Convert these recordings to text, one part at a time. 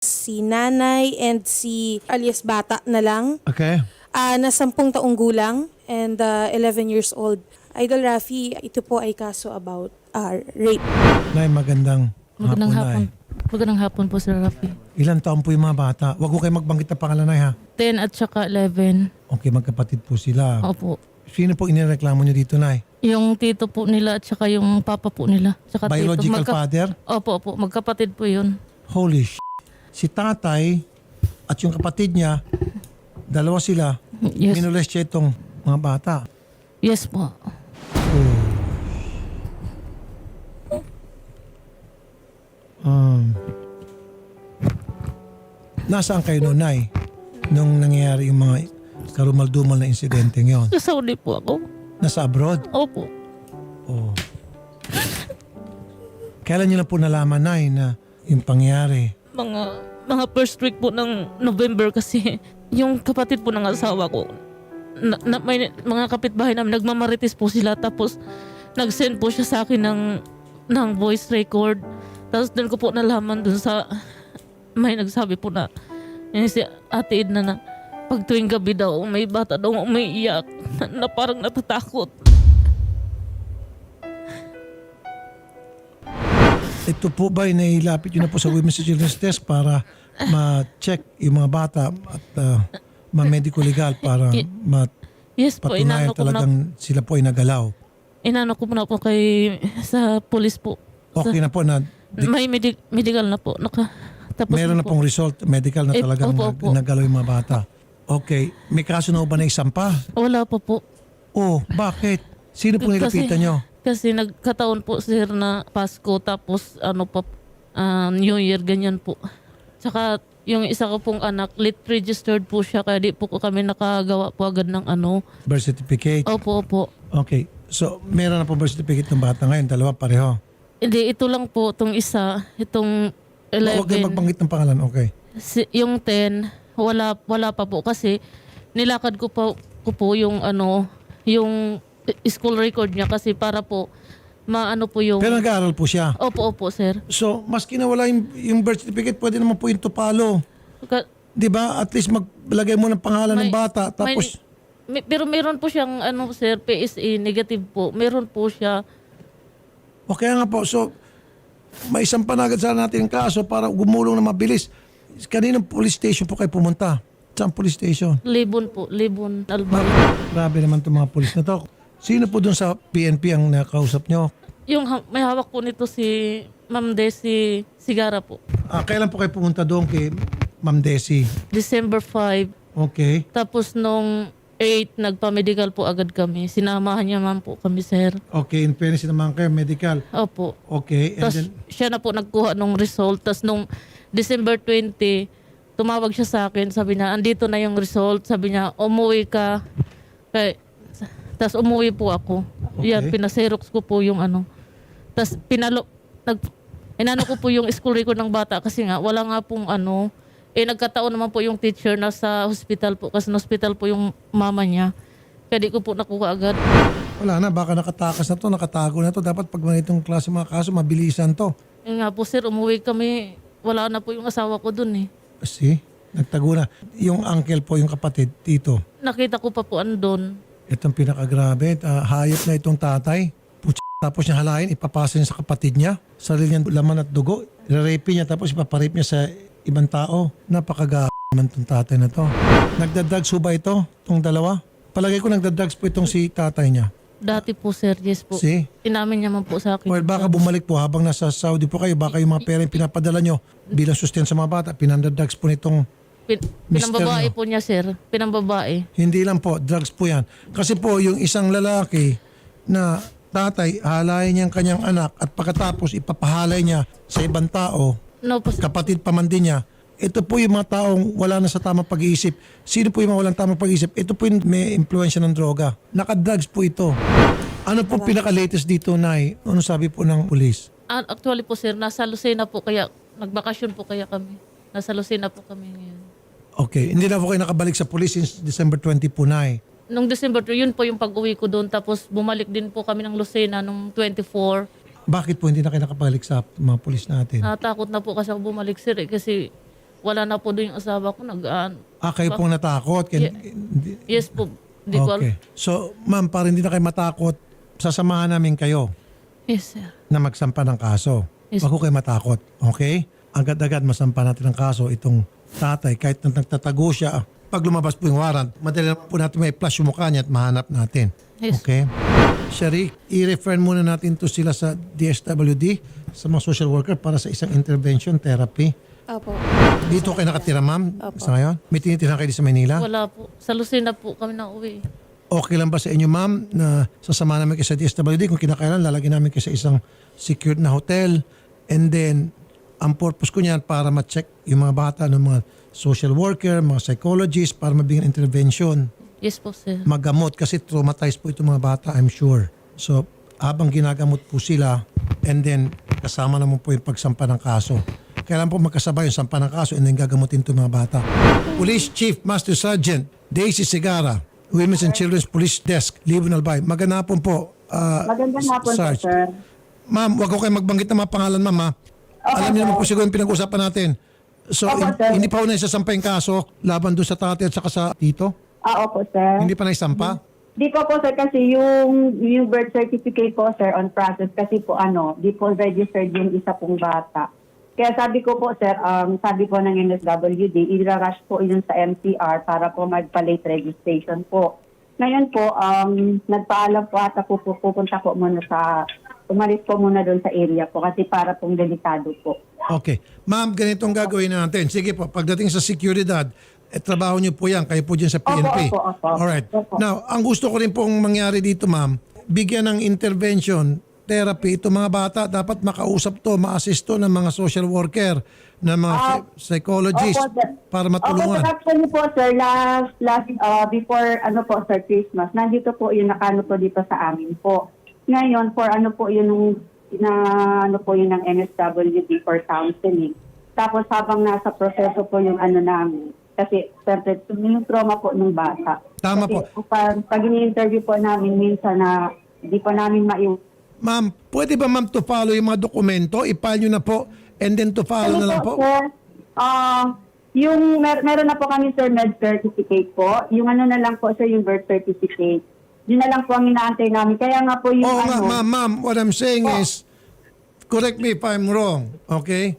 si nanay and si alias bata na lang. Okay. Ah, na 10 taong gulang and ah, 11 years old. Idol Rafi, ito po ay kaso about ah, rape. Nay, magandang, Magandang hapon, hapon. Nay. Magandang hapon po, Sir Rafi. Ilan taon po yung mga bata? Huwag ko kayo magbanggit na pangalan, Nay, ha? 10 at saka 11. Okay, magkapatid po sila. Opo. Sino po inireklamo nyo dito, Nay? Yung tito po nila at saka yung papa po nila. Tsaka Biological tito. father? Opo, opo. Magkapatid po yun. Holy sh**. Si tatay at yung kapatid niya, dalawa sila, Yes. minulest siya itong mga bata. Yes po. Um, nasaan kayo noon, Nay? Nung nangyayari yung mga karumal-dumal na insidente yon Sa Saudi po ako. Nasa abroad? Opo. Oh. Kailan niyo na po nalaman, Nay, na yung pangyari? Mga mga first week po ng November kasi yung kapatid po ng asawa ko na, na, may mga kapitbahay namin nagmamarites po sila tapos nag-send po siya sa akin ng ng voice record. Tapos doon ko po nalaman doon sa may nagsabi po na yun si Ate Edna na pag tuwing gabi daw may bata daw umiiyak na, na parang natatakot Ito po ba ay nailapit yun na po sa Women's Children's Desk para ma-check yung mga bata at uh, ma-medical legal para yes po mapatunayan inano ko na talagang sila po ay nagalaw. inano ko na po kay sa police po Okay na po na di- may medi- medical na po naka tapos meron na po. pong result medical na Eh, talagang opo, nag- opo. nagalaw yung mga bata. Okay. May kaso na ba na isampa? Wala pa po. Oh, bakit? Sino po Kasi- nilapitan nyo? Kasi nagkataon po sir na Pasko tapos ano pa ah, New Year ganyan po. Tsaka yung isa ko pong anak late registered po siya kaya di po ko kami nakagawa po agad ng ano. Birth certificate? Opo opo. Okay. So, meron na po birth certificate ng bata ngayon. Dalawa pareho. Hindi ito lang po itong isa, itong Huwag kayo 11. magbanggit ng pangalan. Okay. Si, yung 10 wala wala pa po kasi nilakad ko po ko po yung ano yung school record niya kasi para po maano po yung Pero nag-aaral po siya. Opo opo sir. So, maski na wala yung, yung birth certificate, pwede naman po yung tupalo. Ka- 'Di ba? At least maglagay mo ng pangalan ng May- bata tapos may- pero meron po siyang ano sir, PSA negative po. Meron po siya. okay nga po. So may isang panagad sana natin yung kaso para gumulong na mabilis. Kaninong police station po kayo pumunta? Saan police station? Libon po, Libon, Albay. Grabe naman itong mga police na to. Sino po dun sa PNP ang nakausap nyo? Yung ha- may hawak po nito si Ma'am Desi Sigara po. Ah, kailan po kayo pumunta doon kay Ma'am Desi? December 5. Okay. Tapos nung 8, nagpa-medical po agad kami. Sinamahan niya man po kami, sir. Okay, in fairness naman kayo, medical. Opo. Okay, and Tapos then, siya na po nagkuha ng result. Tapos nung December 20, tumawag siya sa akin. Sabi niya, andito na yung result. Sabi niya, umuwi ka. Kay, tapos umuwi po ako. Okay. Yan, pinaserox ko po yung ano. Tapos pinalo, nag, inano ko po yung school record ng bata kasi nga, wala nga pong ano, eh nagkataon naman po yung teacher na sa hospital po kasi na hospital po yung mama niya. Kaya di ko po nakuha agad. wala na, baka nakatakas na to, nakatago na to. Dapat pag ganitong klase mga kaso, mabilisan to. Yun nga po sir, umuwi kami. Wala na po yung asawa ko dun eh. See? Nagtago na. Yung uncle po, yung kapatid, tito. Nakita ko pa po andon. Itong pinakagrabe, ah, hayop na itong tatay. Putz, tapos niya halayin, ipapasa niya sa kapatid niya. Sarili niya laman at dugo. Rape niya tapos ipaparape niya sa ibang tao. Napakaga naman itong tatay na to. Nagdadrugs ba ito? Itong dalawa? Palagay ko nagdadrugs po itong si tatay niya. Dati po sir, yes po. See? Inamin niya man po sa akin. Well, baka bumalik po habang nasa Saudi po kayo. Baka yung mga pera yung pinapadala nyo bilang sustain sa mga bata. Pinandadrugs po nitong Pin, Mister pinambabae no? po niya sir. Pinambabae. Hindi lang po, drugs po yan. Kasi po yung isang lalaki na tatay, halayin niya ang kanyang anak at pagkatapos ipapahalay niya sa ibang tao, No po sir. kapatid pa man din niya, ito po yung mga taong wala na sa tamang pag-iisip. Sino po yung mga walang tamang pag-iisip? Ito po yung may impluensya ng droga. Nakadrugs po ito. Ano po pinaka-latest dito, Nay? Ano sabi po ng pulis? Ah, Actually po sir, nasa Lucena po kaya, nagbakasyon po kaya kami. Nasa Lucena po kami ngayon. Okay, hindi na po kayo nakabalik sa pulis since December 20 po, Nay. Nung December 2, yun po yung pag-uwi ko doon. Tapos bumalik din po kami ng Lucena nung 24. Bakit po hindi na kayo nakabalik sa mga pulis natin? Natakot na po kasi ako bumalik sir eh. Kasi wala na po doon yung asawa ko. Nag, ah, Ah, kayo pong natakot. Kin- Yeah. yes po. Di ko alam. okay. So, ma'am, para hindi na kayo matakot, sasamahan namin kayo Yes, sir. na magsampa ng kaso. Yes. Huwag ko kayo matakot. Okay? Agad-agad masampa natin ng kaso itong tatay. Kahit na nagtatago siya, pag lumabas po yung warrant, madali lang po natin may flash yung mukha niya at mahanap natin. Yes. Okay? Shari, i-refer muna natin to sila sa DSWD, sa mga social worker para sa isang intervention therapy. Opo. Dito kayo nakatira, ma'am? Opo. Sa ngayon? May tinitirahan kayo sa Manila? Wala po. Sa Lucena po kami na uwi. Okay lang ba sa inyo, ma'am, na sasama namin kayo sa DSWD? Kung kinakailan, lalagyan namin kayo sa isang secured na hotel. And then, ang purpose ko niyan para ma-check yung mga bata ng mga social worker, mga psychologist, para mabigyan intervention, Yes po, sir. magamot. Kasi traumatized po itong mga bata, I'm sure. So, habang ginagamot po sila, and then kasama naman po yung pagsampa ng kaso. Kailan po magkasabay yung sampa ng kaso and then gagamutin itong mga bata. Police Chief Master Sergeant Daisy Segara, Women's and Children's Police Desk, Libon Albay. Magandang hapon po. ah, Magandang hapon po, Sarge. sir. Ma'am, wag ko kayo magbanggit ng mga pangalan, ma'am. Ha? Alam niyo naman po siguro yung pinag-usapan natin. So, Opo, hin- sir. hindi pa ho naisasampa yung kaso laban doon sa tatay at saka sa tito? Ah, opo, sir. Hindi pa naisampa? Di po po, sir, kasi yung, yung birth certificate po, sir, on process, kasi po, ano, di po registered yung isa pong bata. Kaya sabi ko po, sir, um, sabi po ng NSWD, i-rush po yun sa MCR para po magpa-late registration po. Ngayon po, um, nagpaalam po ata po, po pupunta po muna sa, umalis po muna doon sa area po kasi para pong delikado po. Okay. Ma'am, ganitong gagawin natin. Sige po, pagdating sa seguridad, eh, trabaho niyo po yan. Kayo po dyan sa PNP. Opo, opo, opo. Alright. Opo. Now, ang gusto ko rin pong mangyari dito, ma'am, bigyan ng intervention, therapy, itong mga bata, dapat makausap to, ma-assist to ng mga social worker, ng mga Ah, psy- psychologist Opo, sir. para Opo, matulungan. sir, actually po, sir, last, last, uh, before, ano po, sir, Christmas, nandito po yung nakano po dito sa amin po. Ngayon, for ano po yun, na, ano po yun ng MSWD for counseling. Tapos habang nasa proseso po yung ano namin, kasi, siyempre, yung trauma po ng bata. Tama kasi, po. Pag, pag ini-interview po namin, minsan na, di po namin maiw Ma'am, pwede ba ma'am to follow yung mga dokumento? I-file nyo na po and then to follow na lang po? Sir, ah, yung mer- meron na po kami sir med certificate po. Yung ano na lang po sir yung birth certificate. Yun na lang po ang inaantay namin. Kaya nga po yung nga, ano. ma'am, ma'am. What I'm saying Po. is, correct me if I'm wrong, okay?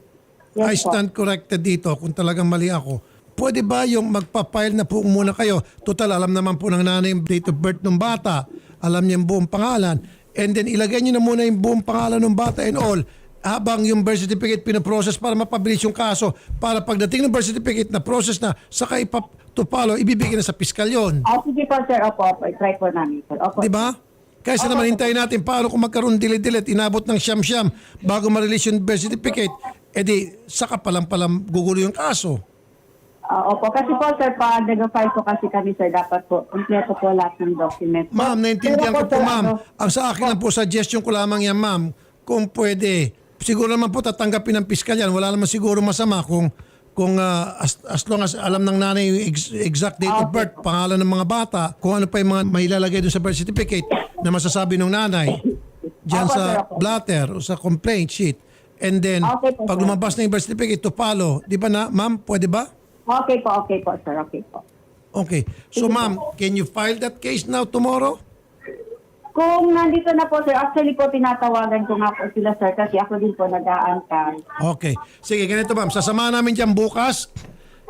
Yes I po. stand corrected dito kung talagang mali ako. Pwede ba yung magpa-file na po muna kayo? Total, alam naman po ng nanay yung date of birth ng bata. Alam niya yung buong pangalan. And then ilagay niyo na muna yung buong pangalan ng bata and all habang yung birth certificate pinaprocess para mapabilis yung kaso para pagdating ng birth certificate na process na saka ipap to follow, ibibigay na sa piskal yon. Ah, sige po sir. Opo, opo. Try po namin sir. Opo. Di ba? Kaysa naman hintayin natin paano kung magkaroon dilit-dilit, inabot ng siyam-siyam bago ma-release yung birth certificate, edi saka palang-palang gugulo yung kaso. Ah, opo. Kasi po sir, pag nag-file po kasi kami sir, dapat po, kompleto po lahat ng documents. Ma'am, naintindihan ko po sir, ma'am. ano, Ang sa akin lang po, suggestion ko lamang yan ma'am, kung pwede, siguro naman po tatanggapin ng piskal yan. Wala naman siguro masama kung kung ah, as, as long as alam ng nanay yung ex- exact date of birth, pangalan ng mga bata, kung ano pa yung mga mailalagay doon sa birth certificate na masasabi ng nanay dyan Opo, sir, sa opo. blatter o sa complaint sheet. And then, Okay po, pag sir. lumabas na yung birth certificate, to follow. Di ba na, ma'am? Pwede ba? Okay po, okay po sir. Okay po. Okay. So ma'am, can you file that case now tomorrow? Kung nandito na po sir, actually po tinatawagan ko nga po sila sir kasi ako din po nag-aantay. Okay. Sige, ganito ma'am. Sasamahan namin dyan bukas.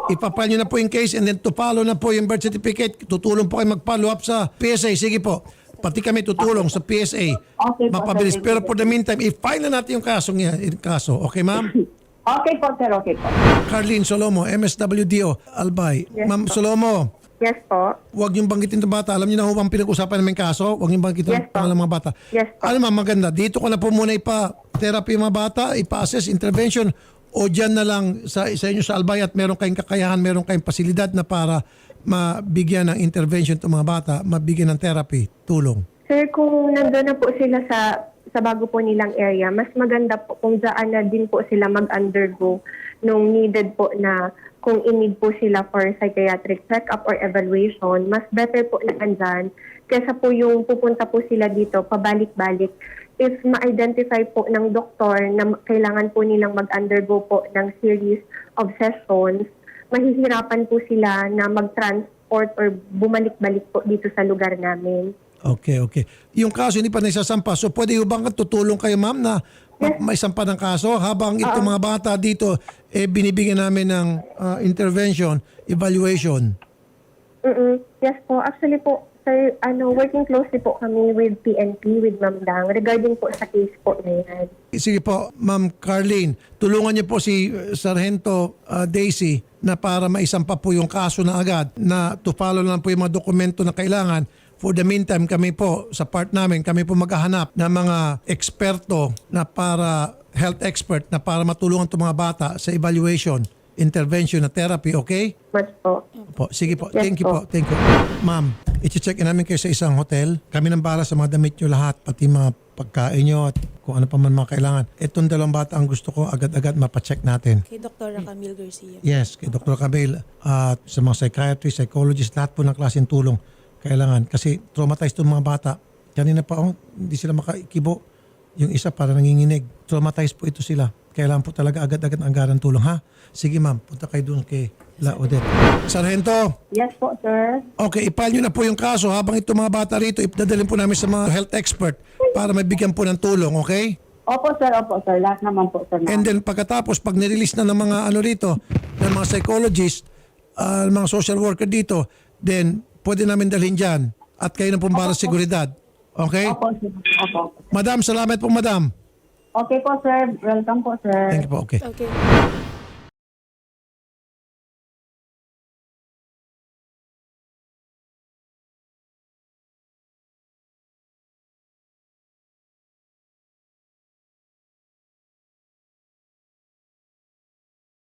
Ipapile nyo na po yung case and then to follow na po yung birth certificate. Tutulong po kayo mag-follow up sa PSA. Sige po. Pati kami tutulong sa PSA. Okay po, Mapabilis. sir. Pero for the meantime, i-file na natin yung kaso niya. Yung kaso. Okay, ma'am? Okay po sir, okay po. Carlene Solomo, MSWDO, Albay. ma'am Solomo, Yes po. Huwag niyong banggitin ng bata. Alam niyo na ho bang pinag-usapan namin kaso? Huwag niyong banggitin Yes, ang pangalan ng mga bata. Yes, po. Ano ma'am, maganda. Dito ko na po muna ipa-therapy mga bata, ipa-assess, intervention, o dyan na lang sa, sa inyo sa Albay at meron kayong kakayahan, meron kayong pasilidad na para mabigyan ng intervention itong mga bata, mabigyan ng therapy, tulong. Sir, kung nandun na po sila sa sa bago po nilang area, mas maganda po kung daan na din po sila mag-undergo nung needed po na kung in-need po sila for psychiatric check-up or evaluation, mas better po na andyan kesa po yung pupunta po sila dito pabalik-balik if ma-identify po ng doktor na kailangan po nilang mag-undergo po ng series of sessions, mahihirapan po sila na mag-transport or bumalik-balik po dito sa lugar namin. Okay, okay. Yung kaso hindi pa naisasampa. So pwede bang tutulong kayo ma'am na may sampa ng kaso habang itong mga bata dito eh binibigyan namin ng ah, intervention, evaluation. mm Yes po. Actually po, sir, ano, working closely po kami with PNP, with Ma'am Dang, regarding po sa case po na yan. Sige po, Ma'am Carlene, tulungan niyo po si uh, Sargento uh, Daisy na para maisampa po yung kaso na agad na to follow lang po yung mga dokumento na kailangan. For the meantime, kami po, sa part namin, kami po maghahanap ng mga eksperto na para, health expert na para matulungan itong mga bata sa evaluation, intervention na therapy, okay? Much po. Po, sige po. Yes Thank you po. po. Thank you. Ma'am, i-check in namin kayo sa isang hotel. Kami nang bala sa mga damit nyo lahat, pati mga pagkain nyo at kung ano pa man mga kailangan. Itong dalawang bata ang gusto ko agad-agad mapacheck natin. Kay Dr. Camille Garcia. Yes, kay Dr. Camille at sa mga psychiatrist, psychologist, lahat po ng klaseng tulong kailangan. Kasi traumatized itong mga bata. Kanina pa, oh, hindi sila makaikibo. Yung isa para nanginginig. Traumatized po ito sila. Kailangan po talaga agad-agad ang anggaran tulong, ha? Sige ma'am, punta kayo doon kay La Odette. Sargento, Yes po, sir. Okay, nyo na po yung kaso habang itong mga bata rito, ipdadalhin po namin sa mga health expert para mabigyan po ng tulong, okay? Opo, sir. Opo, sir. Lahat naman po, sir. na- And then pagkatapos, pag nirelease na ng mga ano rito, ng mga psychologist, ah, mga social worker dito, then pwede namin dalhin dyan at kayo na pong para sa seguridad. Okay? Opo, sir. Opo. Madam, salamat po madam. Okay po, sir. Welcome po, sir. Thank you po, okay. Okay.